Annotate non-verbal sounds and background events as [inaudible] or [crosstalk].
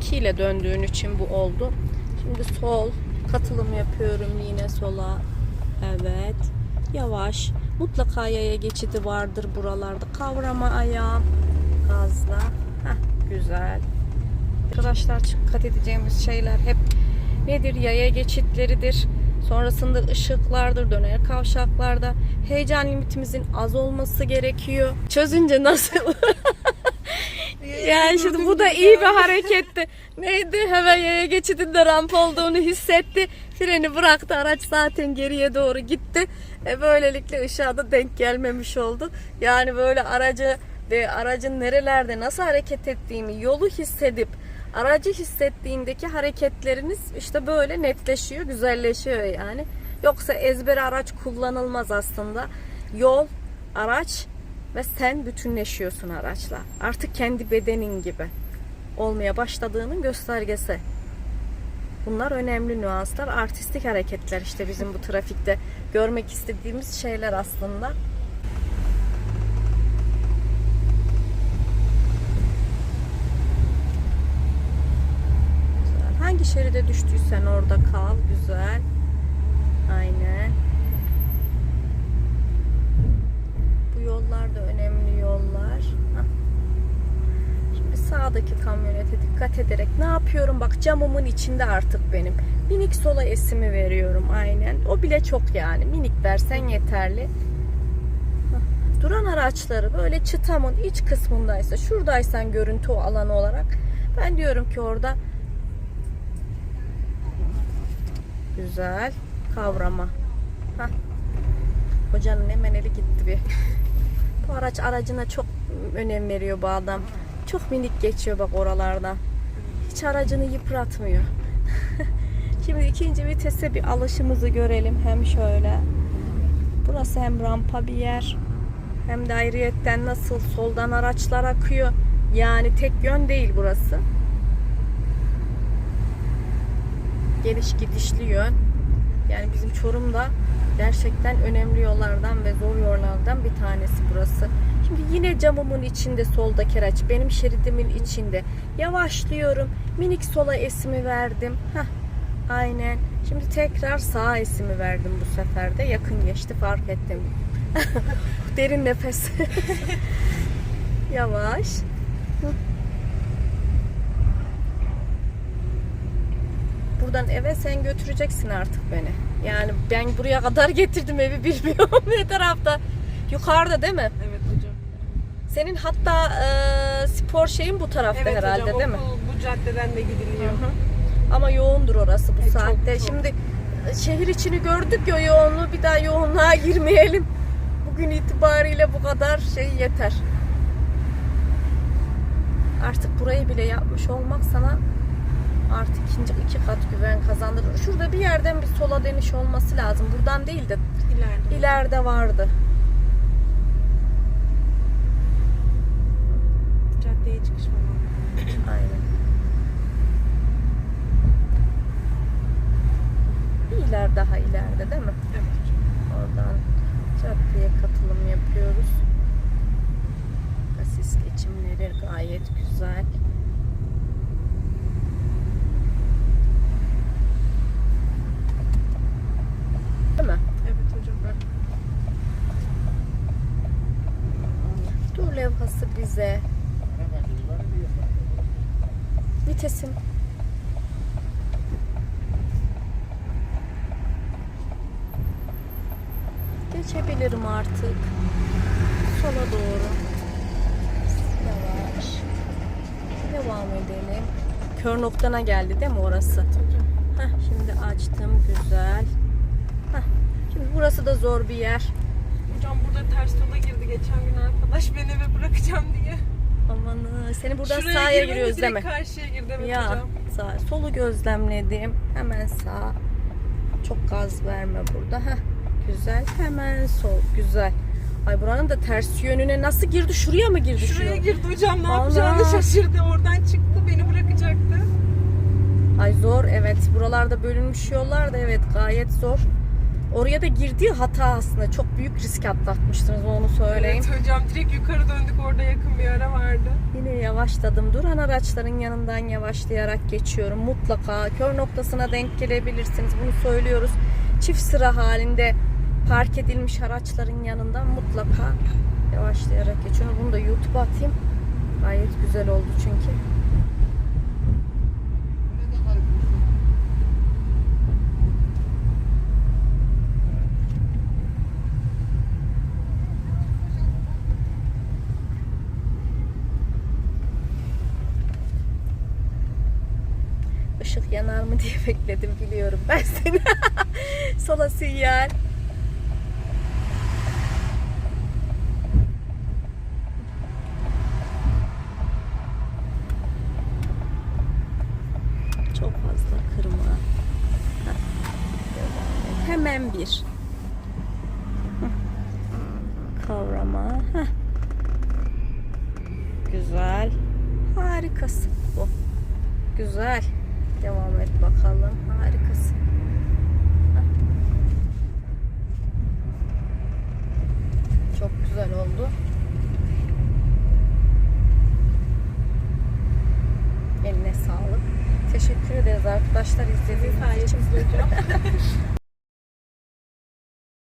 2 ile döndüğün için bu oldu. Şimdi sol katılım yapıyorum yine sola. Evet. Yavaş. Mutlaka yaya geçidi vardır buralarda. Kavrama ayağım. Gazla. Heh, güzel. Arkadaşlar dikkat edeceğimiz şeyler hep nedir? Yaya geçitleridir. Sonrasında ışıklardır, döner kavşaklarda. Heyecan limitimizin az olması gerekiyor. Çözünce nasıl? [laughs] yani şimdi bu da iyi bir hareketti. Neydi? Hemen yaya geçidinde rampa olduğunu hissetti. Freni bıraktı. Araç zaten geriye doğru gitti. E böylelikle ışığa da denk gelmemiş oldu. Yani böyle aracı ve aracın nerelerde nasıl hareket ettiğini yolu hissedip aracı hissettiğindeki hareketleriniz işte böyle netleşiyor, güzelleşiyor yani. Yoksa ezbere araç kullanılmaz aslında. Yol, araç ve sen bütünleşiyorsun araçla. Artık kendi bedenin gibi olmaya başladığının göstergesi. Bunlar önemli nüanslar, artistik hareketler işte bizim bu trafikte görmek istediğimiz şeyler aslında. Hangi şeride düştüysen orada kal. Güzel. Aynen. Bu yollar da önemli yollar. Hah. Şimdi sağdaki kamyonete dikkat ederek ne yapıyorum? Bak camımın içinde artık benim. Minik sola esimi veriyorum aynen. O bile çok yani. Minik versen yeterli. Duran araçları böyle çıtamın iç kısmındaysa, şuradaysan görüntü alanı olarak ben diyorum ki orada güzel kavrama. Hah. Hocanın hemen eli gitti bir. [laughs] Bu araç aracına çok önem veriyor bu adam. Çok minik geçiyor bak oralardan. Hiç aracını yıpratmıyor. [laughs] Şimdi ikinci vitese bir alışımızı görelim. Hem şöyle. Burası hem rampa bir yer. Hem de ayrıyetten nasıl soldan araçlar akıyor. Yani tek yön değil burası. Geliş gidişli yön. Yani bizim Çorum'da gerçekten önemli yollardan ve zor yollardan bir tanesi burası. Şimdi yine camımın içinde soldaki araç benim şeridimin içinde. Yavaşlıyorum. Minik sola esimi verdim. Heh, aynen. Şimdi tekrar sağ esimi verdim bu sefer de. Yakın geçti fark ettim. [laughs] Derin nefes. [laughs] Yavaş. Buradan eve sen götüreceksin artık beni. Yani ben buraya kadar getirdim evi [laughs] bilmiyorum ne tarafta. Yukarıda değil mi? Evet. Senin hatta e, spor şeyin bu tarafta Evet herhalde hocam değil mi? okul bu caddeden de gidiliyor. Hı hı. Ama yoğundur orası bu E, çok, saatte. çok. Şimdi e, şehir içini gördük ya yoğunluğu bir daha yoğunluğa [laughs] girmeyelim. Bugün itibariyle bu kadar şey yeter. Artık burayı bile yapmış olmak sana artık ikinci iki kat güven kazandırır. Şurada bir yerden bir sola dönüş olması lazım. Buradan değil de İleride. ileride vardı. Caddeye çıkış falan. [clears throat] Aynen. Bir iler daha ileride değil mi? Evet hocam. Oradan caddeye katılım yapıyoruz. Kasis geçimleri gayet güzel. Değil mi? Evet hocam. Dur levhası bize. Vitesim. Geçebilirim artık. Sola doğru. Yavaş. Devam edelim. Kör noktana geldi değil mi orası? Heh, şimdi açtım güzel. Heh, şimdi burası da zor bir yer. Hocam burada ters yola girdi geçen gün arkadaş beni eve bırakacağım diye. Aman seni buradan Şuraya sağa giriyoruz direkt değil mi? karşıya girdi evet ya hocam. sağ, solu gözlemledim. Hemen sağ. Çok gaz verme burada. Heh, güzel. Hemen sol. Güzel. Ay buranın da ters yönüne nasıl girdi? Şuraya mı girdi? Şuraya şu? girdi hocam ne Allah. yapacağını şaşırdı. Oradan çıktı beni bırakacaktı. Ay zor evet. Buralarda bölünmüş yollar da evet gayet zor. Oraya da girdiği hata aslında. Çok büyük risk atlatmıştınız onu söyleyeyim. Evet hocam direkt yukarı döndük orada yakın bir ara vardı. Yine yavaşladım. Duran araçların yanından yavaşlayarak geçiyorum. Mutlaka kör noktasına denk gelebilirsiniz. Bunu söylüyoruz. Çift sıra halinde park edilmiş araçların yanından mutlaka yavaşlayarak geçiyorum. Bunu da YouTube'a atayım. Gayet güzel oldu çünkü. Yanar mı diye [laughs] bekledim biliyorum ben seni. [laughs] Sola sinyal. Çok fazla kırma. Hemen bir. Kavrama. Güzel. Harikasın bu. Güzel. Devam et bakalım. Harikasın. Çok güzel oldu. Eline sağlık. Teşekkür ederiz arkadaşlar izlediğiniz için. [laughs]